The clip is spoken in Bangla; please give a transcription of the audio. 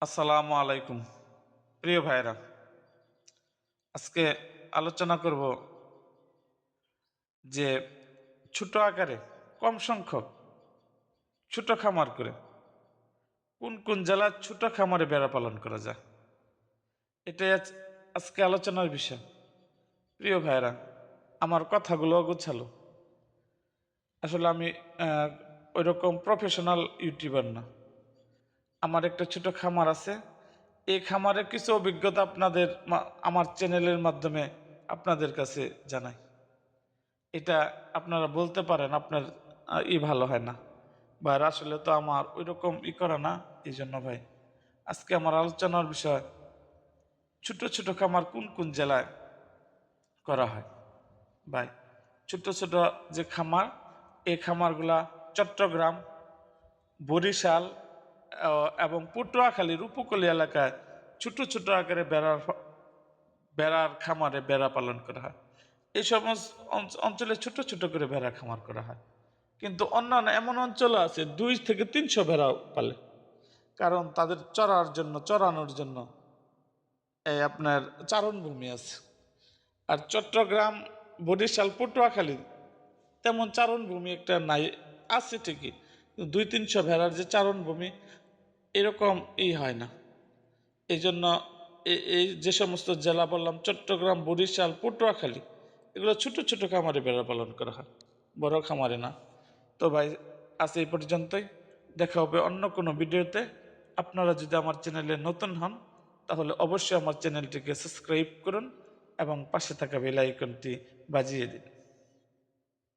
আসসালামু আলাইকুম। প্রিয় ভাইরা, আজকে আলোচনা করব যে ছোট আকারে কম সংখ্যক ছোট খামার করে কোন কোন জেলার ছোট খামারে বেড়া পালন করা যায়। এটাই আজ- আজকে আলোচনার বিষয়। প্রিয় ভাইরা, আমার কথাগুলো গোছালো। আসলে আমি ওই রকম প্রফেশনাল ইউটিউবার না। আমার একটা ছোট খামার আছে। এই খামারের কিছু অভিজ্ঞতা আপনাদের আমার চ্যানেলের মাধ্যমে আপনাদের কাছে জানাই। এটা আপনারা বলতে পারেন আপনার ই ভালো হয় না। বা আসলে তো আমার ওই রকম ই করে না এই জন্য ভাই। আজকে আমার আলোচনার বিষয়, ছোট ছোট খামার কোন কোন জেলায় করা হয়? ভাই, ছোট ছোট যে খামার, এই খামারগুলা চট্টগ্রাম, বরিশাল এবং পটুয়াখালীর উপকূল এলাকায় ছোট ছোট আকারে বেড়ার বেড়ার খামারে বেড়া পালন করা হয়। এই সমস্ত অঞ্চ- অঞ্চলে ছোট ছোট করে ভেড়া খামার করা হয়। কিন্তু অন্যান্য এমন অঞ্চল আছে, দুই থেকে তিনশো ভেড়া পালে। কারণ তাদের চড়ার জন্য চড়ানোর জন্য এই আপনার চারণভূমি আছে। আর চট্টগ্রাম, বরিশাল, পটুয়াখালী তেমন চারণভূমি একটা নাই, আছে ঠিকই। দুই তিনশো ভেড়ার যে চারণভূমি, এরকম ই হয় না। এই জন্য এই যে সমস্ত জেলা বললাম, চট্টগ্রাম, বরিশাল, পটুয়াখালী, এগুলো ছোট ছোট খামারে বেড়া পালন করা হয়। বড় খামারে না। তো ভাই, আজ এই পর্যন্তই। দেখা হবে অন্য কোনো ভিডিওতে। আপনারা যদি আমার চ্যানেলে নতুন হন, তাহলে অবশ্যই আমার চ্যানেলটিকে সাবস্ক্রাইব করুন এবং পাশে থাকা বেল আইকনটি বাজিয়ে দিন।